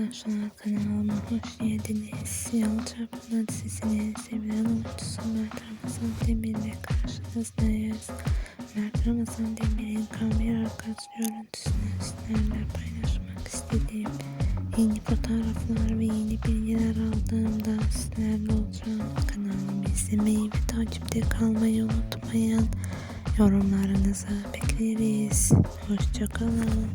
arkadaşlar kanalıma hoş geldiniz. Yalı Çapkını dizisinin sevilen oyuncusu Mert Ramazan Demir'le karşınızdayız. Mert Ramazan Demir'in kamera arkası görüntüsünü sizlerle paylaşmak istediğim yeni fotoğraflar ve yeni bilgiler aldığımda sizlerle olacağım. Kanalımı izlemeyi ve takipte kalmayı unutmayın. Yorumlarınızı bekleriz. Hoşçakalın.